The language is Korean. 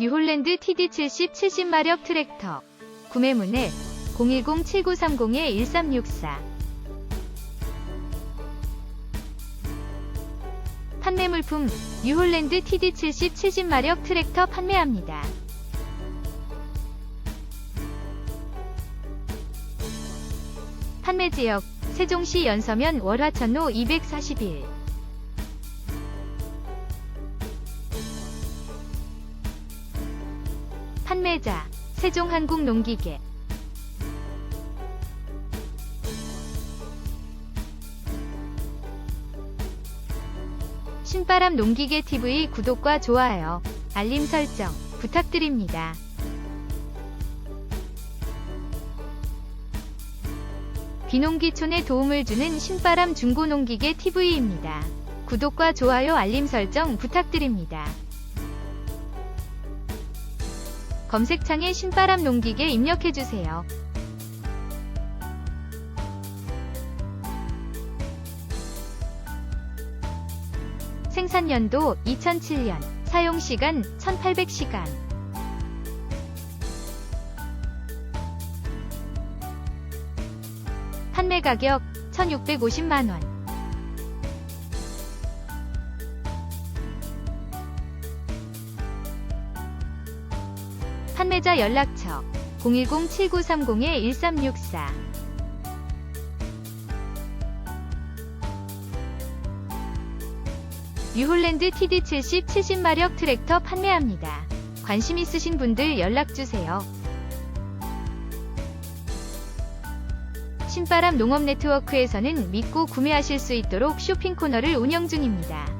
뉴홀랜드 TD70 70마력 트랙터. 구매 문의 010-7930-1364. 판매 물품 뉴홀랜드 TD70 70마력 트랙터 판매합니다. 판매 지역 세종시 연서면 월화천로 241 판매자 세종한국농기계 신바람 농기계 TV 구독과 좋아요, 알림 설정 부탁드립니다. 비농기촌에 도움을 주는 신바람 중고농기계 TV입니다. 구독과 좋아요 알림 설정 부탁드립니다. 검색창에 신바람 농기계 입력해주세요. 생산 연도 2007년, 사용 시간 1800시간. 판매 가격 1650만원. 판매자 연락처 010-7930-1364 뉴홀랜드 TD70 70마력 트랙터 판매합니다. 관심 있으신 분들 연락주세요. 신바람 농업 네트워크에서는 믿고 구매하실 수 있도록 쇼핑 코너를 운영 중입니다.